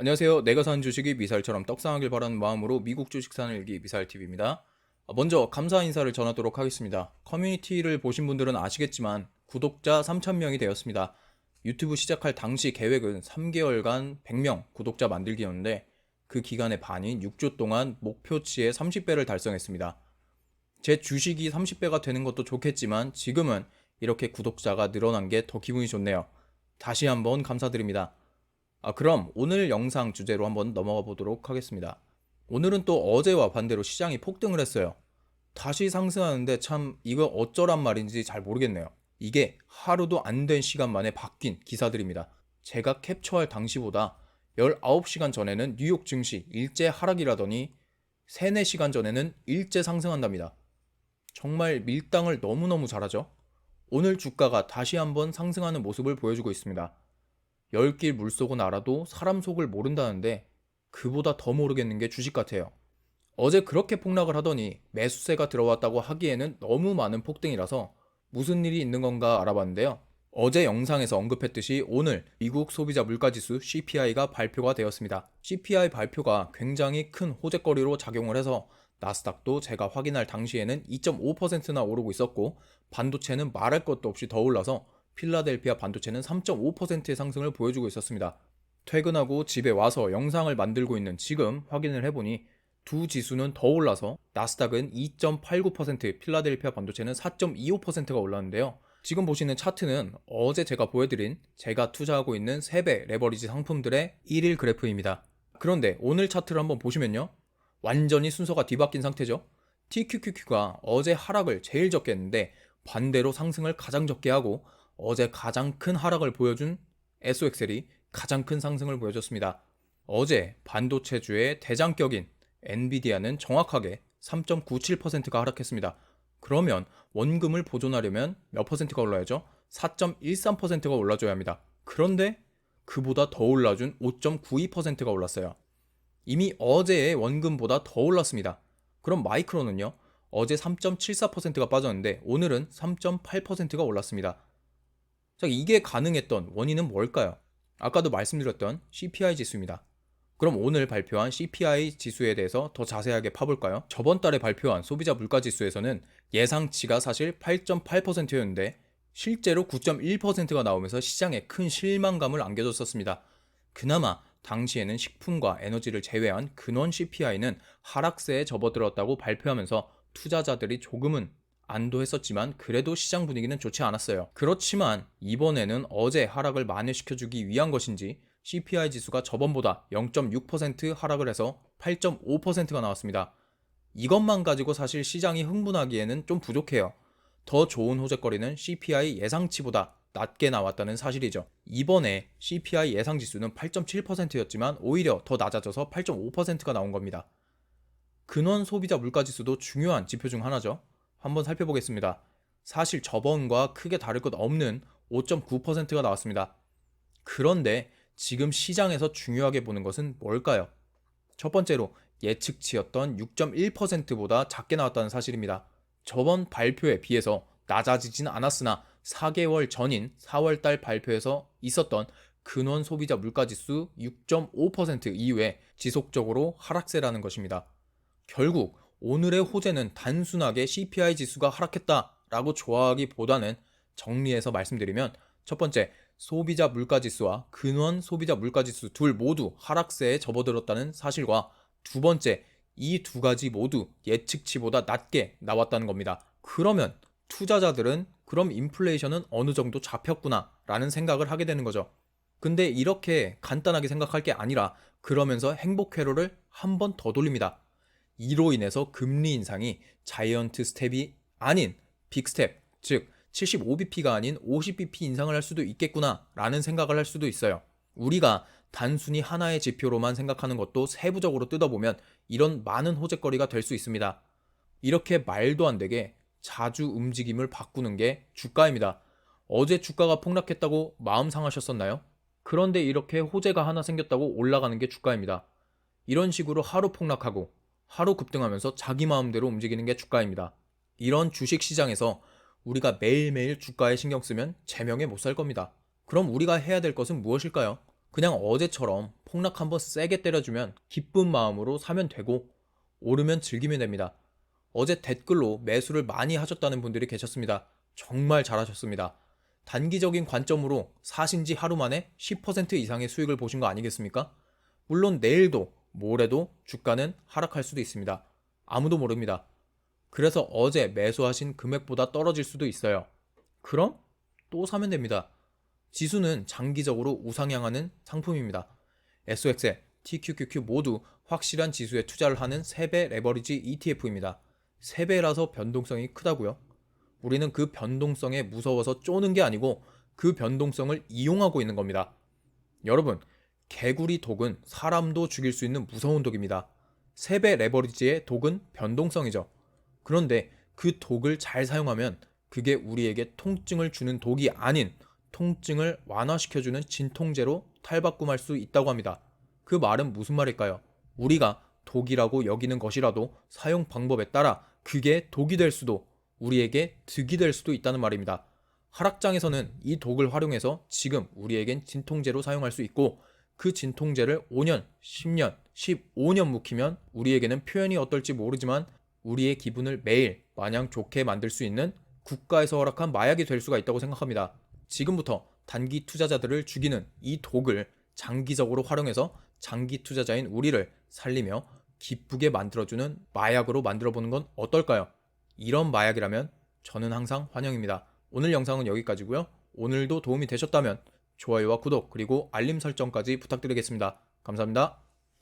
안녕하세요. 내가 산 주식이 미사일처럼 떡상하길 바라는 마음으로 미국 주식 사는 일기 미사일TV입니다. 먼저 감사 인사를 전하도록 하겠습니다. 커뮤니티를 보신 분들은 아시겠지만 구독자 3,000명이 되었습니다. 유튜브 시작할 당시 계획은 3개월간 100명 구독자 만들기였는데 그 기간의 반인 6주 동안 목표치의 30배를 달성했습니다. 제 주식이 30배가 되는 것도 좋겠지만 지금은 이렇게 구독자가 늘어난 게 더 기분이 좋네요. 다시 한번 감사드립니다. 아, 그럼 오늘 영상 주제로 한번 넘어가 보도록 하겠습니다. 오늘은 또 어제와 반대로 시장이 폭등을 했어요. 다시 상승하는데 참 이거 어쩌란 말인지 잘 모르겠네요. 이게 하루도 안 된 시간 만에 바뀐 기사들입니다. 제가 캡처할 당시보다 19시간 전에는 뉴욕 증시 일제 하락이라더니 3, 4시간 전에는 일제 상승한답니다. 정말 밀당을 너무너무 잘하죠? 오늘 주가가 다시 한번 상승하는 모습을 보여주고 있습니다. 열길 물속은 알아도 사람 속을 모른다는데 그보다 더 모르겠는 게 주식 같아요. 어제 그렇게 폭락을 하더니 매수세가 들어왔다고 하기에는 너무 많은 폭등이라서 무슨 일이 있는 건가 알아봤는데요. 어제 영상에서 언급했듯이 오늘 미국 소비자 물가지수 CPI가 발표가 되었습니다. CPI 발표가 굉장히 큰 호재거리로 작용을 해서 나스닥도 제가 확인할 당시에는 2.5%나 오르고 있었고 반도체는 말할 것도 없이 더 올라서 필라델피아 반도체는 3.5%의 상승을 보여주고 있었습니다. 퇴근하고 집에 와서 영상을 만들고 있는 지금 확인을 해보니 두 지수는 더 올라서 나스닥은 2.89%, 필라델피아 반도체는 4.25%가 올랐는데요. 지금 보시는 차트는 어제 제가 보여드린 제가 투자하고 있는 3배 레버리지 상품들의 1일 그래프입니다. 그런데 오늘 차트를 한번 보시면요. 완전히 순서가 뒤바뀐 상태죠. TQQQ가 어제 하락을 제일 적게 했는데 반대로 상승을 가장 적게 하고 어제 가장 큰 하락을 보여준 SOXL이 가장 큰 상승을 보여줬습니다. 어제 반도체주의 대장격인 엔비디아는 정확하게 3.97%가 하락했습니다. 그러면 원금을 보존하려면 몇 퍼센트가 올라야죠? 4.13%가 올라줘야 합니다. 그런데 그보다 더 올라준 5.92%가 올랐어요. 이미 어제의 원금보다 더 올랐습니다. 그럼 마이크로는요? 어제 3.74%가 빠졌는데 오늘은 3.8%가 올랐습니다. 자, 이게 가능했던 원인은 뭘까요? 아까도 말씀드렸던 CPI 지수입니다. 그럼 오늘 발표한 CPI 지수에 대해서 더 자세하게 파볼까요? 저번 달에 발표한 소비자 물가 지수에서는 예상치가 사실 8.8%였는데 실제로 9.1%가 나오면서 시장에 큰 실망감을 안겨줬었습니다. 그나마 당시에는 식품과 에너지를 제외한 근원 CPI는 하락세에 접어들었다고 발표하면서 투자자들이 조금은 안도했었지만 그래도 시장 분위기는 좋지 않았어요. 그렇지만 이번에는 어제 하락을 만회시켜주기 위한 것인지 CPI 지수가 저번보다 0.6% 하락을 해서 8.5%가 나왔습니다. 이것만 가지고 사실 시장이 흥분하기에는 좀 부족해요. 더 좋은 호재거리는 CPI 예상치보다 낮게 나왔다는 사실이죠. 이번에 CPI 예상 지수는 8.7%였지만 오히려 더 낮아져서 8.5%가 나온 겁니다. 근원 소비자 물가 지수도 중요한 지표 중 하나죠. 한번 살펴보겠습니다. 사실 저번과 크게 다를 것 없는 5.9%가 나왔습니다. 그런데 지금 시장에서 중요하게 보는 것은 뭘까요? 첫 번째로 예측치였던 6.1%보다 작게 나왔다는 사실입니다. 저번 발표에 비해서 낮아지진 않았으나 4개월 전인 4월달 발표에서 있었던 근원 소비자 물가지수 6.5% 이후에 지속적으로 하락세라는 것입니다. 결국 오늘의 호재는 단순하게 CPI 지수가 하락했다 라고 좋아하기보다는 정리해서 말씀드리면 첫 번째 소비자 물가지수와 근원 소비자 물가지수 둘 모두 하락세에 접어들었다는 사실과 두 번째 이 두 가지 모두 예측치보다 낮게 나왔다는 겁니다. 그러면 투자자들은 그럼 인플레이션은 어느 정도 잡혔구나 라는 생각을 하게 되는 거죠. 근데 이렇게 간단하게 생각할 게 아니라 그러면서 행복 회로를 한 번 더 돌립니다. 이로 인해서 금리 인상이 자이언트 스텝이 아닌 빅스텝, 즉 75bp가 아닌 50bp 인상을 할 수도 있겠구나 라는 생각을 할 수도 있어요. 우리가 단순히 하나의 지표로만 생각하는 것도 세부적으로 뜯어보면 이런 많은 호재거리가 될 수 있습니다. 이렇게 말도 안 되게 자주 움직임을 바꾸는 게 주가입니다. 어제 주가가 폭락했다고 마음 상하셨었나요? 그런데 이렇게 호재가 하나 생겼다고 올라가는 게 주가입니다. 이런 식으로 하루 폭락하고 하루 급등하면서 자기 마음대로 움직이는 게 주가입니다. 이런 주식 시장에서 우리가 매일매일 주가에 신경 쓰면 제명에 못 살 겁니다. 그럼 우리가 해야 될 것은 무엇일까요? 그냥 어제처럼 폭락 한번 세게 때려주면 기쁜 마음으로 사면 되고 오르면 즐기면 됩니다. 어제 댓글로 매수를 많이 하셨다는 분들이 계셨습니다. 정말 잘하셨습니다. 단기적인 관점으로 사신 지 하루 만에 10% 이상의 수익을 보신 거 아니겠습니까? 물론 내일도 모레도 주가는 하락할 수도 있습니다. 아무도 모릅니다. 그래서 어제 매수하신 금액보다 떨어질 수도 있어요. 그럼 또 사면 됩니다. 지수는 장기적으로 우상향하는 상품입니다. SOX, TQQQ 모두 확실한 지수에 투자를 하는 3배 레버리지 ETF입니다. 3배라서 변동성이 크다고요? 우리는 그 변동성에 무서워서 쪼는 게 아니고 그 변동성을 이용하고 있는 겁니다. 여러분, 개구리 독은 사람도 죽일 수 있는 무서운 독입니다. 3배 레버리지의 독은 변동성이죠. 그런데 그 독을 잘 사용하면 그게 우리에게 통증을 주는 독이 아닌 통증을 완화시켜주는 진통제로 탈바꿈할 수 있다고 합니다. 그 말은 무슨 말일까요? 우리가 독이라고 여기는 것이라도 사용 방법에 따라 그게 독이 될 수도 우리에게 득이 될 수도 있다는 말입니다. 하락장에서는 이 독을 활용해서 지금 우리에겐 진통제로 사용할 수 있고 그 진통제를 5년, 10년, 15년 묵히면 우리에게는 표현이 어떨지 모르지만 우리의 기분을 매일 마냥 좋게 만들 수 있는 국가에서 허락한 마약이 될 수가 있다고 생각합니다. 지금부터 단기 투자자들을 죽이는 이 독을 장기적으로 활용해서 장기 투자자인 우리를 살리며 기쁘게 만들어주는 마약으로 만들어보는 건 어떨까요? 이런 마약이라면 저는 항상 환영입니다. 오늘 영상은 여기까지고요. 오늘도 도움이 되셨다면 좋아요와 구독 그리고 알림 설정까지 부탁드리겠습니다. 감사합니다.